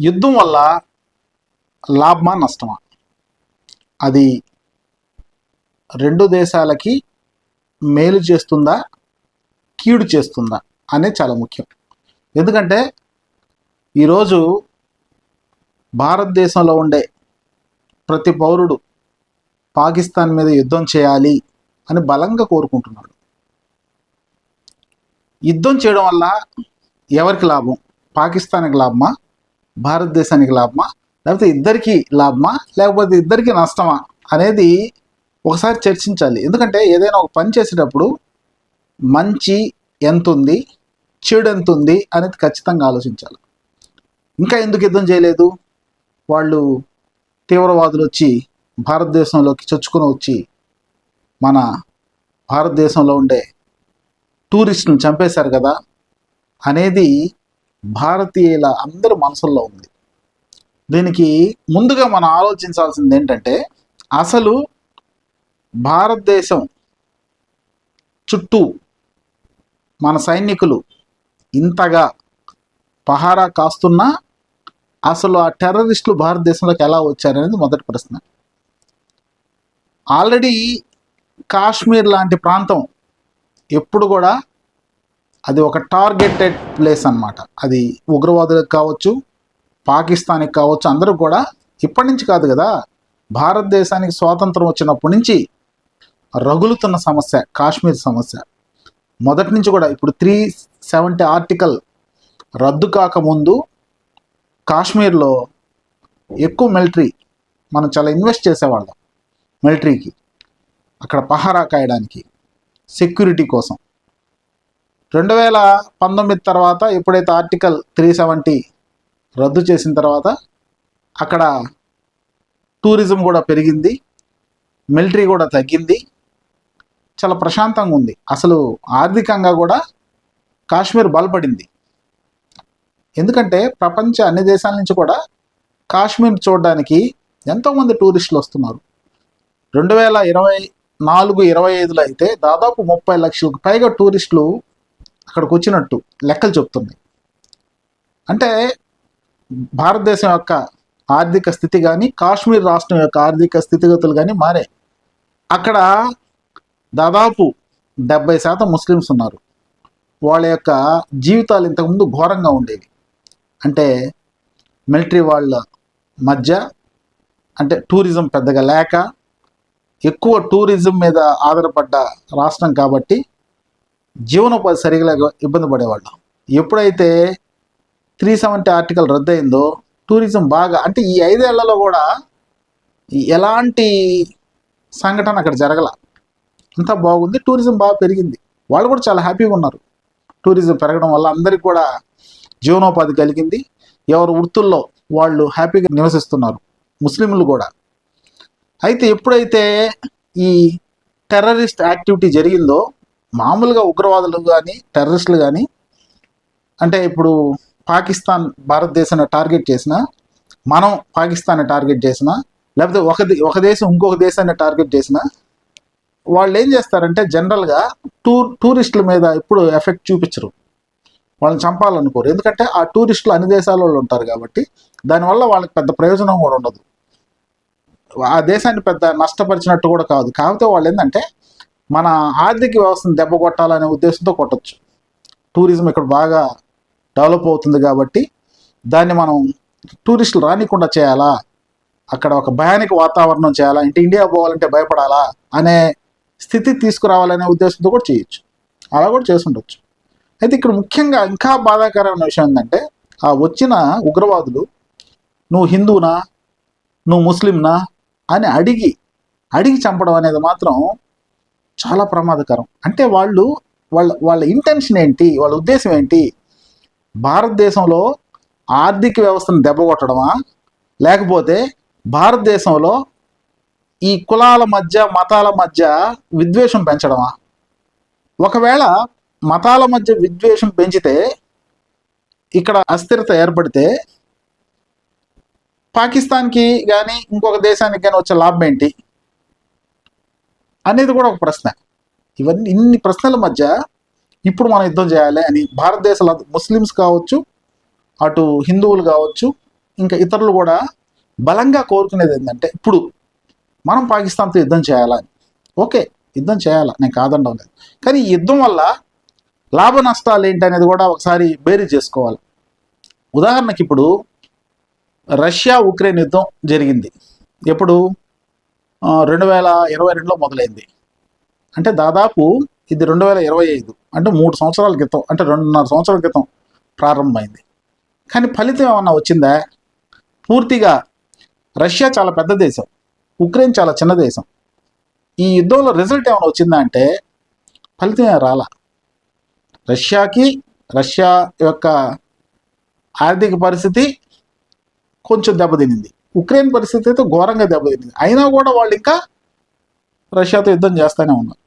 యుద్ధం వల్ల లాభమా నష్టమా? అది రెండు దేశాలకి మేలు చేస్తుందా కీడు చేస్తుందా అనేది చాలా ముఖ్యం. ఎందుకంటే ఈరోజు భారతదేశంలో ఉండే ప్రతి పౌరుడు పాకిస్తాన్ మీద యుద్ధం చేయాలి అని బలంగా కోరుకుంటున్నాడు. యుద్ధం చేయడం వల్ల ఎవరికి లాభం? పాకిస్తాన్కి లాభమా? భారతదేశానికి లాభమా? లేకపోతే ఇద్దరికి లాభమా? లేకపోతే ఇద్దరికి నష్టమా? అనేది ఒకసారి చర్చించాలి. ఎందుకంటే ఏదైనా ఒక పని చేసేటప్పుడు మంచి ఎంత ఉంది చెడు ఎంత ఉంది అనేది ఖచ్చితంగా ఆలోచించాలి. ఇంకా ఎందుకు యుద్ధం చేయలేదు? వాళ్ళు తీవ్రవాదులు వచ్చి భారతదేశంలోకి చొచ్చుకొని వచ్చి మన భారతదేశంలో ఉండే టూరిస్టులను చంపేశారు కదా? అనేది భారతీయుల అందరి మనసుల్లో ఉంది. దీనికి ముందుగా మనం ఆలోచించాల్సింది ఏంటంటే అసలు భారతదేశం చుట్టూ మన సైనికులు ఇంతగా పహారా కాస్తున్నా అసలు ఆ టెర్రరిస్టులు భారతదేశంలోకి ఎలా వచ్చారనేది మొదటి ప్రశ్న. ఆల్రెడీ కాశ్మీర్ లాంటి ప్రాంతం ఎప్పుడు కూడా అది ఒక టార్గెటెడ్ ప్లేస్ అన్నమాట. అది ఉగ్రవాదులకు కావచ్చు పాకిస్తాన్కి కావచ్చు అందరూ కూడా ఇప్పటి నుంచి కాదు కదా భారతదేశానికి స్వాతంత్రం వచ్చినప్పటి నుంచి రగులుతున్న సమస్య కాశ్మీర్ సమస్య. మొదటి నుంచి కూడా ఇప్పుడు త్రీ సెవెంటీ ఆర్టికల్ రద్దు కాకముందు కాశ్మీర్లో ఎక్కువ మిలిటరీ మనం చాలా ఇన్వెస్ట్ చేసేవాళ్ళం మిలిటరీకి. అక్కడ పహారా కాయడానికి సెక్యూరిటీ కోసం. రెండు వేల పంతొమ్మిది తర్వాత ఎప్పుడైతే ఆర్టికల్ త్రీ సెవెంటీ రద్దు చేసిన తర్వాత అక్కడ టూరిజం కూడా పెరిగింది మిలిటరీ కూడా తగ్గింది చాలా ప్రశాంతంగా ఉంది. అసలు ఆర్థికంగా కూడా కాశ్మీర్ బలపడింది. ఎందుకంటే ప్రపంచ అన్ని దేశాల నుంచి కూడా కాశ్మీర్ చూడడానికి ఎంతోమంది టూరిస్టులు వస్తున్నారు. రెండు వేల ఇరవై నాలుగు ఇరవై ఐదులో అయితే దాదాపు ముప్పై లక్షలకు పైగా టూరిస్టులు అక్కడికి వచ్చినట్టు లెక్కలు చెప్తున్నాయి అంటే భారతదేశం యొక్క ఆర్థిక స్థితి కానీ కాశ్మీర్ రాష్ట్రం యొక్క ఆర్థిక స్థితిగతులు కానీ మారే. అక్కడ దాదాపు డెబ్బై శాతం ముస్లిమ్స్ ఉన్నారు. వాళ్ళ యొక్క జీవితాలు ఇంతకుముందు ఘోరంగా ఉండేవి. అంటే మిలిటరీ వాళ్ళ మధ్య అంటే టూరిజం పెద్దగా లేక ఎక్కువ టూరిజం మీద ఆధారపడ్డ రాష్ట్రం కాబట్టి జీవనోపాధి సరిగా ఇబ్బంది పడేవాళ్ళం. ఎప్పుడైతే త్రీ సెవెంటీ ఆర్టికల్ రద్దయిందో టూరిజం బాగా అంటే ఈ ఐదేళ్ళలో కూడా ఎలాంటి సంఘటన అక్కడ జరగల. అంతా బాగుంది టూరిజం బాగా పెరిగింది. వాళ్ళు కూడా చాలా హ్యాపీగా ఉన్నారు. టూరిజం పెరగడం వల్ల అందరికీ కూడా జీవనోపాధి కలిగింది. ఎవరు వృత్తుల్లో వాళ్ళు హ్యాపీగా నివసిస్తున్నారు. ముస్లింలు కూడా. అయితే ఎప్పుడైతే ఈ టెర్రరిస్ట్ యాక్టివిటీ జరిగిందో మామూలుగా ఉగ్రవాదులు కానీ టెర్రరిస్టులు కానీ అంటే ఇప్పుడు పాకిస్తాన్ భారతదేశాన్ని టార్గెట్ చేసిన మనం పాకిస్తాన్ని టార్గెట్ చేసిన లేకపోతే ఒక దే- ఒక దేశం ఇంకొక దేశాన్ని టార్గెట్ చేసిన వాళ్ళు ఏం చేస్తారంటే జనరల్గా టూర్ టూరిస్టుల మీద ఎప్పుడు ఎఫెక్ట్ చూపించరు. వాళ్ళని చంపాలనుకోరు. ఎందుకంటే ఆ టూరిస్టులు అన్ని దేశాల వాళ్ళు ఉంటారు కాబట్టి దానివల్ల వాళ్ళకి పెద్ద ప్రయోజనం కూడా ఉండదు. ఆ దేశాన్ని పెద్ద నష్టపరిచినట్టు కూడా కాదు. కాకపోతే వాళ్ళు ఏంటంటే మన ఆర్థిక వ్యవస్థను దెబ్బ కొట్టాలనే ఉద్దేశంతో కొట్టచ్చు. టూరిజం ఇక్కడ బాగా డెవలప్ అవుతుంది కాబట్టి దాన్ని మనం టూరిస్టులు రానికుండా చేయాలా? అక్కడ ఒక భయానికి వాతావరణం చేయాలా? అంటే ఇండియా పోవాలంటే భయపడాలా? అనే స్థితి తీసుకురావాలనే ఉద్దేశంతో కూడా చేయొచ్చు. అలా కూడా చేసి ఉండొచ్చు అయితే ఇక్కడ ముఖ్యంగా ఇంకా బాధాకరమైన విషయం ఏంటంటే ఆ వచ్చిన ఉగ్రవాదులు నువ్వు హిందువునా? నువ్వు ముస్లింనా? అని అడిగి అడిగి చంపడం అనేది మాత్రం చాలా ప్రమాదకరం. అంటే వాళ్ళు వాళ్ళ వాళ్ళ ఇంటెన్షన్ ఏంటి వాళ్ళ ఉద్దేశం ఏంటి? భారతదేశంలో ఆర్థిక వ్యవస్థను దెబ్బకొట్టడమా లేకపోతే భారతదేశంలో ఈ కులాల మధ్య మతాల మధ్య విద్వేషం పెంచడమా? ఒకవేళ మతాల మధ్య విద్వేషం పెంచితే ఇక్కడ అస్థిరత ఏర్పడితే పాకిస్తాన్కి కానీ ఇంకొక దేశానికి కానీ వచ్చే లాభం ఏంటి? అనేది కూడా ఒక ప్రశ్న. ఇవన్నీ ఇన్ని ప్రశ్నల మధ్య ఇప్పుడు మనం యుద్ధం చేయాలి అని భారతదేశంలో ముస్లిమ్స్ కావచ్చు అటు హిందువులు కావచ్చు ఇంకా ఇతరులు కూడా బలంగా కోరుకునేది ఏంటంటే ఇప్పుడు మనం పాకిస్తాన్తో యుద్ధం చేయాలని ఓకే యుద్ధం చేయాలా? నేను కాదండం లేదు. కానీ ఈ యుద్ధం వల్ల లాభ నష్టాలు ఏంటి అనేది కూడా ఒకసారి బేరీ చేసుకోవాలి. ఉదాహరణకి ఇప్పుడు రష్యా ఉక్రెయిన్ యుద్ధం జరిగింది. ఎప్పుడు? రెండు వేల ఇరవై రెండులో మొదలైంది. అంటే దాదాపు ఇది రెండు వేల ఇరవై ఐదు అంటే మూడు సంవత్సరాల క్రితం అంటే రెండున్నర సంవత్సరాల క్రితం ప్రారంభమైంది. కానీ ఫలితం ఏమన్నా వచ్చిందా? పూర్తిగా రష్యా చాలా పెద్ద దేశం ఉక్రెయిన్ చాలా చిన్న దేశం. ఈ యుద్ధంలో రిజల్ట్ ఏమైనా వచ్చిందా అంటే ఫలితం రాలా. రష్యాకి రష్యా యొక్క ఆర్థిక పరిస్థితి కొంచెం దెబ్బతినింది. ఉక్రెయిన్ పరిస్థితి అయితే ఘోరంగా దెబ్బతింది. అయినా కూడా వాళ్ళు ఇంకా రష్యాతో యుద్ధం చేస్తూనే ఉన్నారు.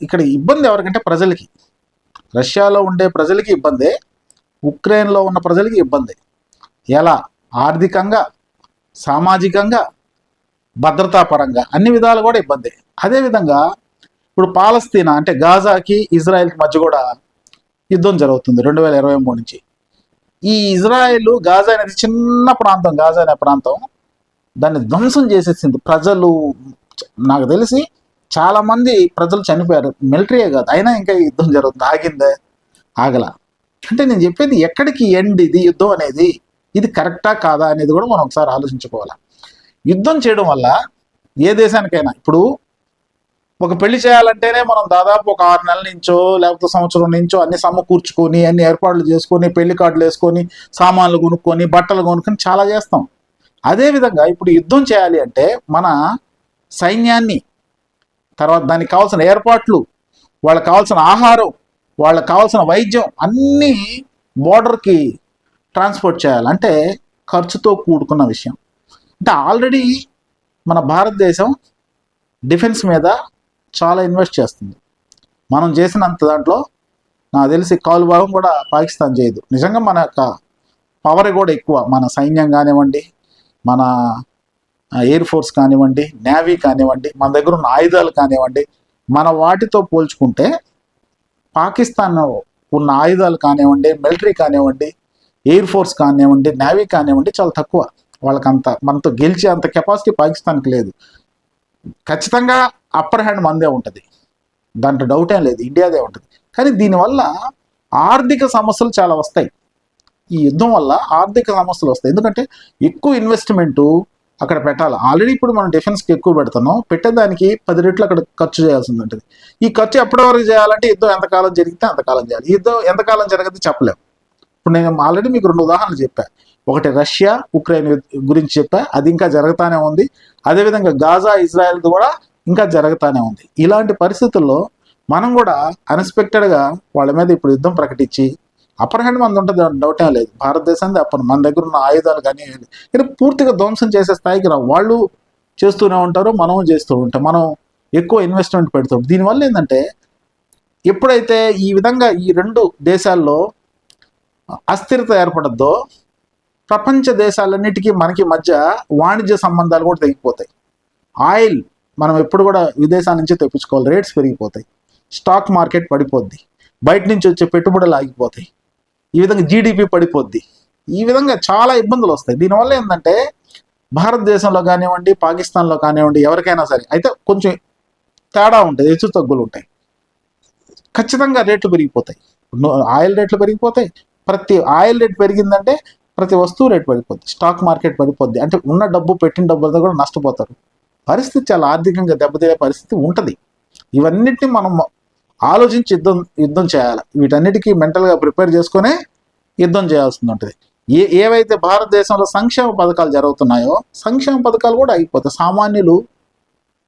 ఇక్కడ ఇబ్బంది ఎవరికంటే ప్రజలకి. రష్యాలో ఉండే ప్రజలకి ఇబ్బందే ఉక్రెయిన్లో ఉన్న ప్రజలకి ఇబ్బంది. ఎలా? ఆర్థికంగా సామాజికంగా భద్రతాపరంగా అన్ని విధాలు కూడా ఇబ్బంది. అదేవిధంగా ఇప్పుడు పాలస్తీనా అంటే గాజాకి ఇజ్రాయెల్కి మధ్య కూడా యుద్ధం జరుగుతుంది రెండు వేల ఇరవై మూడు నుంచి. ఈ ఇజ్రాయెల్ గాజా అనేది చిన్న ప్రాంతం గాజా అనే ప్రాంతం. దాన్ని ధ్వంసం చేసేసింది ప్రజలు. నాకు తెలిసి చాలా మంది ప్రజలు చనిపోయారు. మిలిటరీయే కాదు అయినా ఇంకా యుద్ధం జరుగుతుంది. ఆగిందే? ఆగల. అంటే నేను చెప్పేది ఎక్కడికి ఎండ్ ఇది యుద్ధం అనేది? ఇది కరెక్టా కాదా అనేది కూడా మనం ఒకసారి ఆలోచించుకోవాలి. యుద్ధం చేయడం వల్ల ఏ దేశానికైనా ఇప్పుడు ఒక పెళ్ళి చేయాలంటేనే మనం దాదాపు ఒక ఆరు నెలల నుంచో లేకపోతే సంవత్సరం నుంచో అన్ని సమకూర్చుకొని అన్ని ఏర్పాట్లు చేసుకొని పెళ్ళి కార్డులు వేసుకొని సామాన్లు కొనుక్కొని బట్టలు కొనుక్కొని చాలా చేస్తాం. అదేవిధంగా ఇప్పుడు యుద్ధం చేయాలి అంటే మన సైన్యాన్ని తర్వాత దానికి కావాల్సిన ఏర్పాట్లు వాళ్ళకి కావాల్సిన ఆహారం వాళ్ళకి కావాల్సిన వైద్యం అన్నీ బోర్డర్కి ట్రాన్స్పోర్ట్ చేయాలి. అంటే ఖర్చుతో కూడుకున్న విషయం. అంటే ఆల్రెడీ మన భారతదేశం డిఫెన్స్ మీద చాలా ఇన్వెస్ట్ చేస్తుంది. మనం చేసినంత దాంట్లో నాకు తెలిసి కాలు భాగం కూడా పాకిస్తాన్ చేయదు. నిజంగా మన యొక్క పవర్ కూడా ఎక్కువ. మన సైన్యం కానివ్వండి మన ఎయిర్ ఫోర్స్ కానివ్వండి నేవీ కానివ్వండి మన దగ్గర ఉన్న ఆయుధాలు కానివ్వండి మన వాటితో పోల్చుకుంటే పాకిస్తాన్ ఉన్న ఆయుధాలు కానివ్వండి మిలిటరీ కానివ్వండి ఎయిర్ ఫోర్స్ కానివ్వండి నేవీ కానివ్వండి చాలా తక్కువ. వాళ్ళకంత మనతో గెలిచే అంత కెపాసిటీ పాకిస్తాన్కి లేదు. ఖచ్చితంగా అప్పర్ హ్యాండ్ మందే ఉంటుంది. దాంట్లో డౌట్ ఏం లేదు ఇండియాదే ఉంటుంది. కానీ దీనివల్ల ఆర్థిక సమస్యలు చాలా వస్తాయి. ఈ యుద్ధం వల్ల ఆర్థిక సమస్యలు వస్తాయి. ఎందుకంటే ఎక్కువ ఇన్వెస్ట్మెంటు అక్కడ పెట్టాలి. ఆల్రెడీ ఇప్పుడు మనం డిఫెన్స్కి ఎక్కువ పెడుతున్నాం. పెట్టేదానికి పది రెట్లు అక్కడ ఖర్చు చేయాల్సి ఉంటుంది. ఈ ఖర్చు ఎప్పటి వరకు చేయాలంటే యుద్ధం ఎంతకాలం జరిగితే అంతకాలం చేయాలి. యుద్ధం ఎంతకాలం జరగదు చెప్పలేము ఇప్పుడు నేను ఆల్రెడీ మీకు రెండు ఉదాహరణలు చెప్పా. ఒకటి రష్యా ఉక్రెయిన్ గురించి చెప్పా. అది ఇంకా జరుగుతానే ఉంది. అదేవిధంగా గాజా ఇజ్రాయెల్ కూడా ఇంకా జరుగుతూనే ఉంది. ఇలాంటి పరిస్థితుల్లో మనం కూడా అన్ఎక్స్పెక్టెడ్గా వాళ్ళ మీద ఇప్పుడు యుద్ధం ప్రకటించి అప్పర్ హ్యాండ్ మంది ఉంటుంది డౌటే లేదు. భారతదేశానికి అప్పర్ మన దగ్గర ఉన్న ఆయుధాలు కానీ ఇది పూర్తిగా ధ్వంసం చేసే స్థాయికి రా వాళ్ళు చేస్తూనే ఉంటారు మనం చేస్తూ ఉంటాం. మనం ఎక్కువ ఇన్వెస్ట్మెంట్ పెడతాం దీనివల్ల ఏంటంటే ఎప్పుడైతే ఈ విధంగా ఈ రెండు దేశాల్లో అస్థిరత ఏర్పడద్దో ప్రపంచ దేశాలన్నిటికీ మనకి మధ్య వాణిజ్య సంబంధాలు కూడా తగ్గిపోతాయి ఆయిల్ మనం ఎప్పుడు కూడా విదేశాల నుంచి తెప్పించుకోవాలి. రేట్స్ పెరిగిపోతాయి. స్టాక్ మార్కెట్ పడిపోద్ది. బయట నుంచి వచ్చే పెట్టుబడులు ఆగిపోతాయి. ఈ విధంగా జీడిపి పడిపోద్ది. ఈ విధంగా చాలా ఇబ్బందులు వస్తాయి. దీనివల్ల ఏంటంటే భారతదేశంలో కానివ్వండి పాకిస్తాన్లో కానివ్వండి ఎవరికైనా సరే అయితే కొంచెం తేడా ఉంటుంది హెచ్చు తగ్గులు ఉంటాయి. ఖచ్చితంగా రేట్లు పెరిగిపోతాయి. ఆయిల్ రేట్లు పెరిగిపోతాయి. ప్రతి ఆయిల్ రేట్ పెరిగిందంటే ప్రతి వస్తువు రేట్ పడిపోద్ది. స్టాక్ మార్కెట్ పడిపోద్ది. అంటే ఉన్న డబ్బు పెట్టిన డబ్బులతో కూడా నష్టపోతారు. పరిస్థితి చాలా ఆర్థికంగా దెబ్బతినే పరిస్థితి ఉంటుంది. ఇవన్నిటిని మనం ఆలోచించి యుద్ధం యుద్ధం చేయాలి. వీటన్నిటికీ మెంటల్గా ప్రిపేర్ చేసుకునే యుద్ధం చేయాల్సి ఉంటుంది. ఏ ఏవైతే భారతదేశంలో సంక్షేమ పథకాలు జరుగుతున్నాయో సంక్షేమ పథకాలు కూడా అయిపోతాయి. సామాన్యులు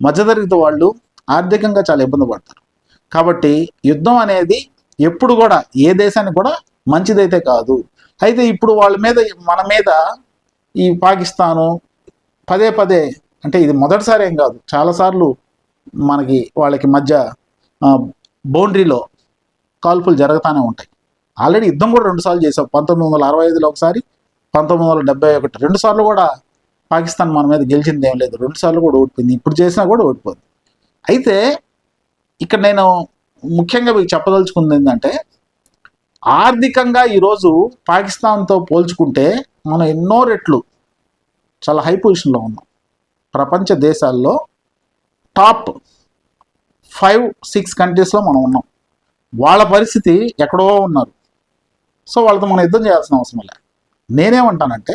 మధ్యతరగతి వాళ్ళు ఆర్థికంగా చాలా ఇబ్బంది పడతారు. కాబట్టి యుద్ధం అనేది ఎప్పుడు కూడా ఏ దేశానికి కూడా మంచిదైతే కాదు. అయితే ఇప్పుడు వాళ్ళ మీద మన మీద ఈ పాకిస్తాను పదే పదే అంటే ఇది మొదటిసారి ఏం కాదు. చాలాసార్లు మనకి వాళ్ళకి మధ్య బౌండరీలో కాల్పులు జరుగుతూనే ఉంటాయి. ఆల్రెడీ యుద్ధం కూడా రెండుసార్లు చేసాం పంతొమ్మిది వందల అరవై ఐదులో ఒకసారి పంతొమ్మిది వందల డెబ్బై ఒకటి. రెండు సార్లు కూడా పాకిస్తాన్ మన మీద గెలిచింది ఏం లేదు. రెండుసార్లు కూడా ఓడిపోయింది. ఇప్పుడు చేసినా కూడా ఓడిపోయింది అయితే ఇక్కడ నేను ముఖ్యంగా మీకు చెప్పదలుచుకుంది ఏంటంటే ఆర్థికంగా ఈరోజు పాకిస్తాన్తో పోల్చుకుంటే మనం ఎన్నో రెట్లు చాలా హై పొజిషన్లో ఉన్నాం. ప్రపంచ దేశాల్లో టాప్ ఫైవ్ సిక్స్ కంట్రీస్లో మనం ఉన్నాం. వాళ్ళ పరిస్థితి ఎక్కడో ఉన్నారు. సో వాళ్ళతో మనం యుద్ధం చేయాల్సిన అవసరం లేదు నేనేమంటానంటే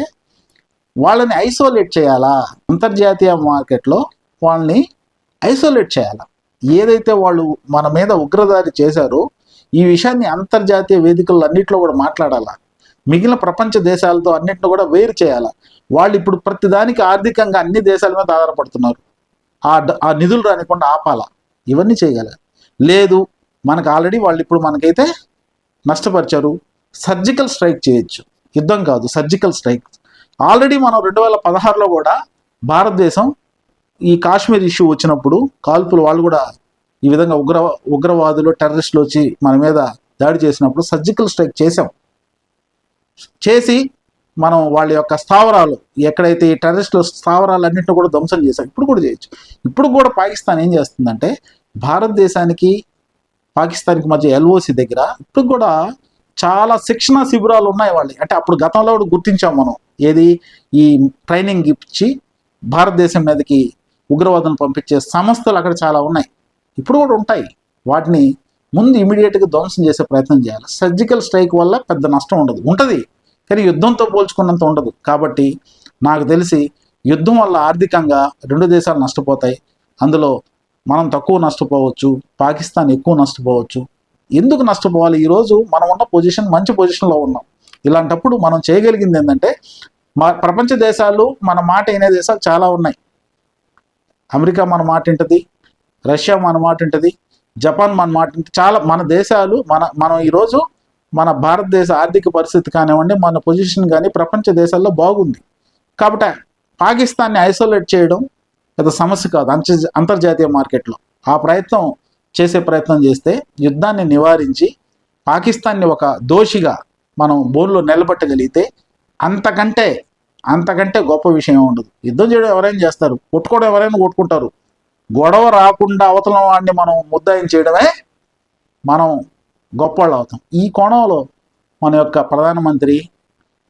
వాళ్ళని ఐసోలేట్ చేయాలా? అంతర్జాతీయ మార్కెట్లో వాళ్ళని ఐసోలేట్ చేయాలా? ఏదైతే వాళ్ళు మన మీద ఉగ్రదారి చేశారో ఈ విషయాన్ని అంతర్జాతీయ వేదికల్లో అన్నింటిలో కూడా మాట్లాడాలా? మిగిలిన ప్రపంచ దేశాలతో అన్నింటిని కూడా వేరు చేయాలా? వాళ్ళు ఇప్పుడు ప్రతిదానికి ఆర్థికంగా అన్ని దేశాల మీద ఆధారపడుతున్నారు. ఆ ఆ నిధులు రానికుండా ఆపాల? ఇవన్నీ చేయగలరు లేదు మనకు ఆల్రెడీ వాళ్ళు ఇప్పుడు మనకైతే నష్టపరిచారు. సర్జికల్ స్ట్రైక్ చేయొచ్చు. యుద్ధం కాదు సర్జికల్ స్ట్రైక్. ఆల్రెడీ మనం రెండు వేల పదహారులో కూడా భారతదేశం ఈ కాశ్మీర్ ఇష్యూ వచ్చినప్పుడు కాల్పులు వాళ్ళు కూడా ఈ విధంగా ఉగ్ర ఉగ్రవాదులు టెర్రరిస్టులు వచ్చి మన మీద దాడి చేసినప్పుడు సర్జికల్ స్ట్రైక్ చేసాం చేసి మనం వాళ్ళ యొక్క స్థావరాలు ఎక్కడైతే ఈ టెర్రరిస్టుల స్థావరాలన్నింటినీ కూడా ధ్వంసం చేశారు ఇప్పుడు కూడా చేయొచ్చు. ఇప్పుడు కూడా పాకిస్తాన్ ఏం చేస్తుందంటే భారతదేశానికి పాకిస్తాన్కి మధ్య ఎల్ఓసి దగ్గర ఇప్పుడు కూడా చాలా శిక్షణ శిబిరాలు ఉన్నాయి వాళ్ళకి. అంటే అప్పుడు గతంలో కూడా గుర్తించాం మనం. ఏది? ఈ ట్రైనింగ్ ఇచ్చి భారతదేశం మీదకి ఉగ్రవాదం పంపించే సంస్థలు అక్కడ చాలా ఉన్నాయి. ఇప్పుడు కూడా ఉంటాయి. వాటిని ముందు ఇమీడియట్గా ధ్వంసం చేసే ప్రయత్నం చేయాలి. సర్జికల్ స్ట్రైక్ వల్ల పెద్ద నష్టం ఉండదు. ఉంటుంది. కానీ యుద్ధంతో పోల్చుకున్నంత ఉండదు. కాబట్టి నాకు తెలిసి యుద్ధం వల్ల ఆర్థికంగా రెండు దేశాలు నష్టపోతాయి. అందులో మనం తక్కువ నష్టపోవచ్చు పాకిస్తాన్ ఎక్కువ నష్టపోవచ్చు. ఎందుకు నష్టపోవాలి? ఈరోజు మనం ఉన్న పొజిషన్ మంచి పొజిషన్లో ఉన్నాం. ఇలాంటప్పుడు మనం చేయగలిగింది ఏంటంటే మా ప్రపంచ దేశాలు మన మాట వినే దేశాలు చాలా ఉన్నాయి. అమెరికా మన మాట ఉంటుంది రష్యా మన మాట ఉంటుంది జపాన్ మన మాట చాలా మన దేశాలు మన మనం ఈరోజు మన భారతదేశ ఆర్థిక పరిస్థితి కానివ్వండి మన పొజిషన్ కానీ ప్రపంచ దేశాల్లో బాగుంది. కాబట్టి పాకిస్తాన్ని ఐసోలేట్ చేయడం పెద్ద సమస్య కాదు అంత అంతర్జాతీయ మార్కెట్లో. ఆ ప్రయత్నం చేసే ప్రయత్నం చేస్తే యుద్ధాన్ని నివారించి పాకిస్తాన్ని ఒక దోషిగా మనం బోన్లో నిలబెట్టగలిగితే అంతకంటే అంతకంటే గొప్ప విషయం ఉండదు. యుద్ధం చేయడం ఎవరైనా చేస్తారు కొట్టుకోవడం ఎవరైనా కొట్టుకుంటారు. గొడవ రాకుండా అవతల వాడిని మనం ముద్దాయం చేయడమే మనం గొప్పవాళ్ళు అవుతాం ఈ కోణంలో మన యొక్క ప్రధానమంత్రి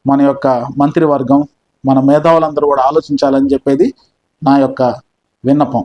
మన యొక్క మంత్రివర్గం మన మేధావులందరూ కూడా ఆలోచించాలని చెప్పేది నా యొక్క విన్నపం.